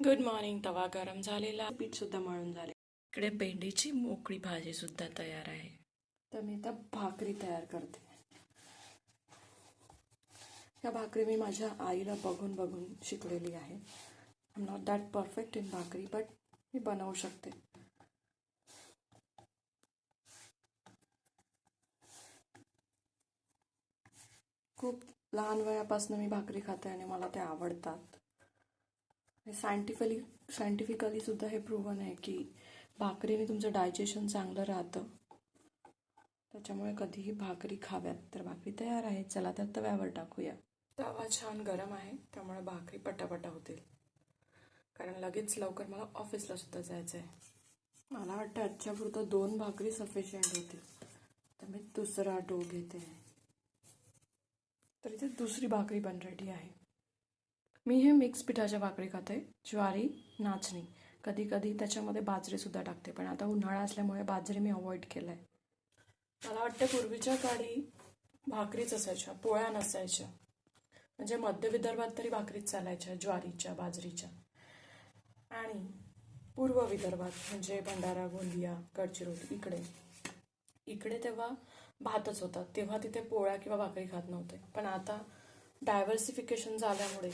Good morning तवा गरम झालेला. पीठ सुद्धा मळून झाले. इकडे भेंडीची मोकळी भाजी सुद्धा तयार आहे. तर मी आता भाकरी तयार करते. या भाकरी मी माझ्या आईला बघून बघून शिकलेली आहे. I am not that perfect in bhakri but मी बनवू शकते. खूप लहान वयापासून मी भाकरी खाते आणि मला ते आवडतात. सायंटिफली सायंटिफिकली सुद्धा हे प्रूव्हन आहे की भाकरीने तुमचं डायजेशन चांगलं राहतं. त्याच्यामुळे कधीही भाकरी खाव्यात. तर भाकरी तयार आहे. चला तर तव्यावर टाकूया. तवा छान गरम आहे. त्यामुळे भाकरी पटापटा होतील. कारण लगेच लवकर मला ऑफिसला सुद्धा जायचं आहे मला वाटतं आजच्यापुरतं दोन भाकरी सफिशियंट होतील. तर मी दुसरा डो घेते. तर इथे दुसरी भाकरी पण रेडी आहे. मी हे मिक्स पिठाच्या भाकरी खाते ज्वारी नाचणी. कधी कधी त्याच्यामध्ये बाजरीसुद्धा टाकते पण आता उन्हाळा असल्यामुळे बाजरी मी अवॉइड केलं आहे मला वाटतं पूर्वीच्या काळी भाकरीच असायच्या पोळ्या नसायच्या. म्हणजे मध्य विदर्भात तरी भाकरीच चालायच्या ज्वारीच्या बाजरीच्या. आणि पूर्व विदर्भात म्हणजे भंडारा गोंदिया गडचिरोली इकडे. इकडे तेव्हा भातच होता. तेव्हा तिथे पोळ्या किंवा भाकरी खात नव्हते. पण आता डायव्हर्सिफिकेशन झाल्यामुळे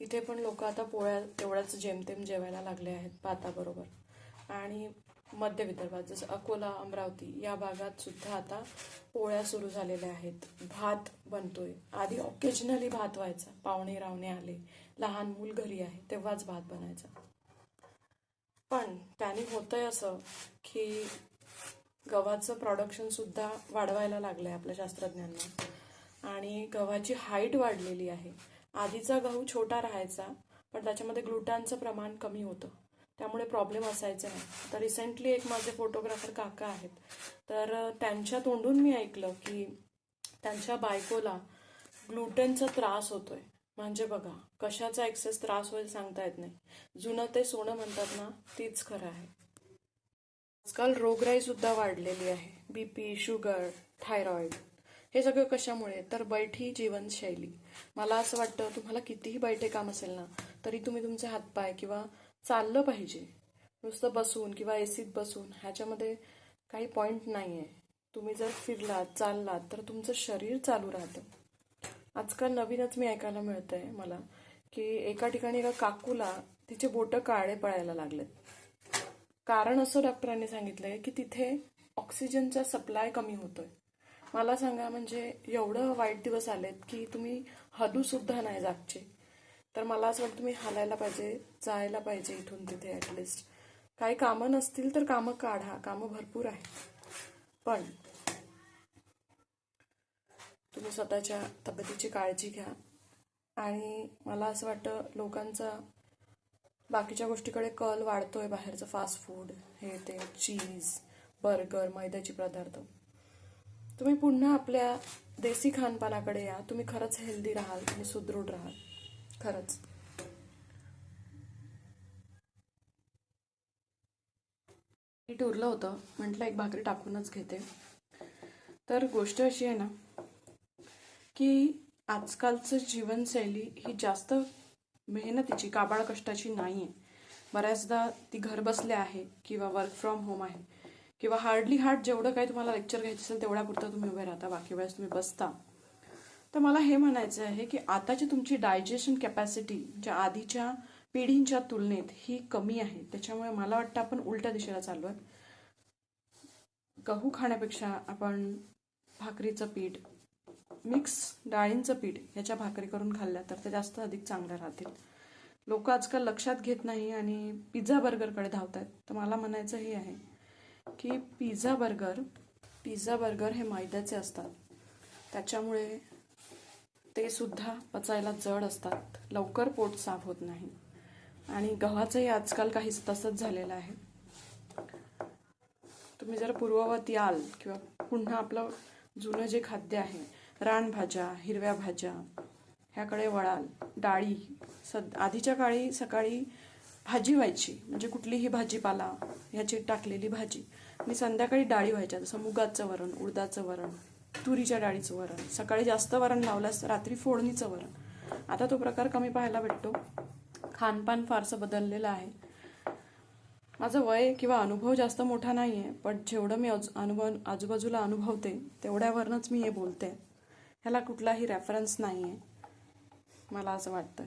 इथे पण लोक आता पोळ्या तेवढ्याच जेमतेम जेवायला लागले आहेत भाताबरोबर आणि मध्य विदर्भात जसं अकोला अमरावती या भागात सुद्धा आता पोळ्या सुरू झालेल्या आहेत. भात बनतोय. आधी ऑकेजनली भात व्हायचा. पाहुणे रावणे आले. लहान मूल घरी आहे तेव्हाच भात बनायचा. पण त्याने होतंय असं की गव्हाचं प्रॉडक्शन सुद्धा वाढवायला लागलंय आपल्या शास्त्रज्ञांना. आणि गव्हाची हाईट वाढलेली आहे. आधीचा गहू छोटा राहायचा पण त्याच्यामध्ये ग्लुटानचं प्रमाण कमी होतं. त्यामुळे प्रॉब्लेम असायचे नाही. तर रिसेंटली एक माझे फोटोग्राफर काका आहेत. तर त्यांच्या तोंडून मी ऐकलं की त्यांच्या बायकोला ग्लुटेनचा त्रास होतोय. म्हणजे बघा कशाचा एक्सेस त्रास होईल सांगता येत नाही. जुनं ते सोनं म्हणतात ना तीच खरं आहे. आजकाल रोगराई सुद्धा वाढलेली आहे. बीपी शुगर थायरॉइड हे सगळं कशामुळे? तर बैठी जीवनशैली. मला असं वाटतं तुम्हाला कितीही बैठे काम असेल ना तरी तुम्ही तुमचे हातपाय किंवा चाललं पाहिजे. नुसतं बसून किंवा एसीत बसून ह्याच्यामध्ये काही पॉईंट नाही आहे तुम्ही जर फिरलात चाललात तर तुमचं शरीर चालू राहतं. आजकाल नवीनच मी ऐकायला मिळतंय मला की एका ठिकाणी एका काकूला तिचे बोटं काळे पळायला लागलेत. कारण असं डॉक्टरांनी सांगितलंय की तिथे ऑक्सिजनचा सप्लाय कमी होतोय. मला सांगा म्हणजे एवढं वाईट दिवस आलेत की तुम्ही हदू सुद्धा नाही जागचे. तर मला असं वाटतं तुम्ही हालायला पाहिजे जायला पाहिजे इथून तिथे ऍटलिस्ट काही कामं नसतील तर कामं काढा कामं भरपूर आहेत. पण तुम्ही स्वतःच्या तब्येतीची काळजी घ्या. आणि मला असं वाटतं लोकांचा बाकीच्या गोष्टीकडे कल वाढतोय बाहेरचं फास्ट फूड हे ते चीज बर्गर मैद्याचे पदार्थ. तुम्ही पुन्हा आपल्या देसी खानपानाकडे या. तुम्ही खरंच हेल्दी राहाल. तुम्ही सुदृढ राहाल. खरंच. पीठ उरलं होतं. म्हटलं एक भाकरी टाकूनच घेते. तर गोष्ट अशी आहे ना की आजकालचं जीवनशैली ही जास्त मेहनतीची काबाड कष्टाची नाही आहे बऱ्याचदा ती घरबसल्या आहे किंवा वर्क फ्रॉम होम आहे. किंवा हार्डली हार्ड जेवढं काही तुम्हाला लेक्चर घ्यायचं असेल तेवढ्यापुरतं तुम्ही उभे राहता. बाकी वेळेस तुम्ही बसता. तर मला हे म्हणायचं आहे की आताची तुमची डायजेशन कॅपॅसिटी ज्या आधीच्या पिढींच्या तुलनेत ही कमी आहे. त्याच्यामुळे मला वाटतं आपण उलट्या दिशेला चाललो आहे गहू खाण्यापेक्षा आपण भाकरीचं पीठ मिक्स डाळींचं पीठ ह्याच्या भाकरी करून खाल्ल्या तर ते जास्त अधिक चांगल्या राहतील. लोक आजकाल लक्षात घेत नाही आणि पिझ्झा बर्गरकडे धावत आहेत तर मला म्हणायचं हे आहे की पिझ्झा बर्गर पिझ्झा बर्गर हे मैद्याचे असतात. त्याच्यामुळे ते सुद्धा पचायला जड असतात. लवकर पोट साफ होत नाही. आणि गव्हाचंही आजकाल काहीच तसंच झालेलं आहे. तुम्ही जर पूर्ववत याल किंवा पुन्हा आपलं जुनं जे खाद्य आहे रानभाज्या हिरव्या भाज्या ह्याकडे वळाल डाळी सद आधीच्या काळी सकाळी भाजी व्हायची. म्हणजे कुठलीही भाजीपाला ह्याची टाकलेली भाजी. आणि संध्याकाळी डाळी व्हायच्या. जसं मुगाचं वरण उडदाचं वरण तुरीच्या डाळीचं वरण. सकाळी जास्त वरण लावल्यास रात्री फोडणीचं वरण. आता तो प्रकार कमी पाहायला भेटतो. खानपान फारसं बदललेलं आहे. माझं वय किंवा अनुभव जास्त मोठा नाही आहे पण जेवढं मी अजू अनुभव आजूबाजूला अनुभवते तेवढ्यावरनंच मी हे बोलते. ह्याला कुठलाही रेफरन्स नाही आहे मला असं वाटतं.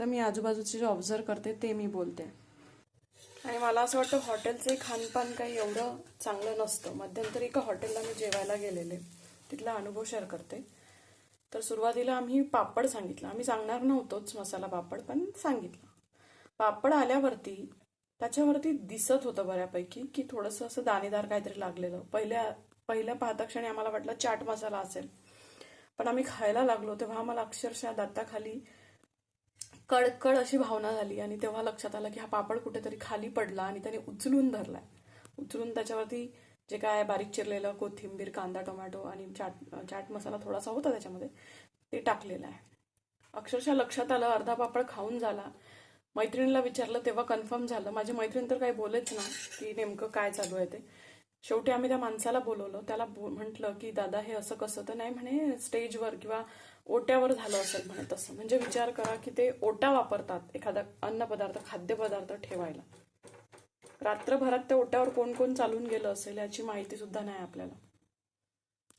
तर मी आजूबाजूचे जे ऑब्झर्व करते ते मी बोलते. आणि मला असं वाटतं हॉटेलचे खानपान काही एवढं चांगलं नसतं. मध्यंतरी एका हॉटेलला मी जेवायला गेलेले. तिथला अनुभव शेअर करते. तर सुरुवातीला आम्ही पापड सांगितलं. आम्ही सांगणार नव्हतोच मसाला पापड पण सांगितलं. पापड आल्यावरती त्याच्यावरती दिसत होतं बऱ्यापैकी की थोडंसं असं दाणेदार काहीतरी लागलेलं. पहिल्या पहिल्या पाहता क्षणी आम्हाला वाटलं चाट मसाला असेल. पण आम्ही खायला लागलो तेव्हा आम्हाला अक्षरशः दाताखाली कडकड अशी भावना झाली आणि तेव्हा लक्षात आलं की हा पापड कुठेतरी खाली पडला आणि त्याने उचलून धरलाय. उचलून त्याच्यावरती जे काय बारीक चिरलेलं कोथिंबीर कांदा टोमॅटो आणि चाट चाट मसाला थोडासा होता त्याच्यामध्ये ते टाकलेलं आहे. अक्षरशः लक्षात आलं अर्धा पापड खाऊन झाला. मैत्रिणीला विचारलं तेव्हा कन्फर्म झालं. माझी मैत्रीण तर काही बोलत ना की नेमकं काय चालू आहे ते. शेवटी आम्ही त्या माणसाला बोलवलं. त्याला म्हटलं की दादा हे असं कसं तर नाही म्हणे स्टेजवर किंवा ओट्यावर झालं असेल म्हणे तसं म्हणजे विचार करा की ते ओटा वापरतात एखादा अन्नपदार्थ खाद्यपदार्थ ठेवायला. रात्रभरात त्या ओट्यावर कोण कोण चालून गेलं असेल याची माहिती सुद्धा नाही आपल्याला.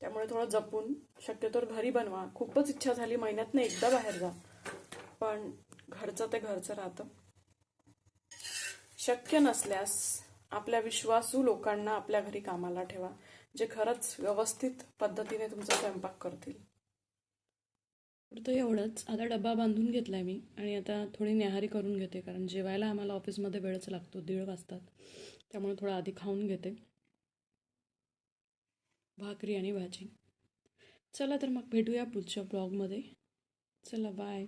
त्यामुळे थोडं जपून शक्यतोवर घरी बनवा. खूपच इच्छा झाली महिन्यातनं एकदा बाहेर जा. पण घरचं ते घरचं राहतं. शक्य नसल्यास आपल्या विश्वासू लोकांना आपल्या घरी कामाला ठेवा जे खरंच व्यवस्थित पद्धतीने तुमचा स्वयंपाक करतील. तर एवढंच. आता डबा बांधून घेतलाय मी आणि आता थोडी न्याहारी करून घेते कारण जेवायला आम्हाला ऑफिसमध्ये वेळच लागतो दीड वाजतात त्यामुळे थोडं आधी खाऊन घेते. भाकरी आणि भाजी. चला तर मग भेटूया पुढच्या ब्लॉगमध्ये. चला बाय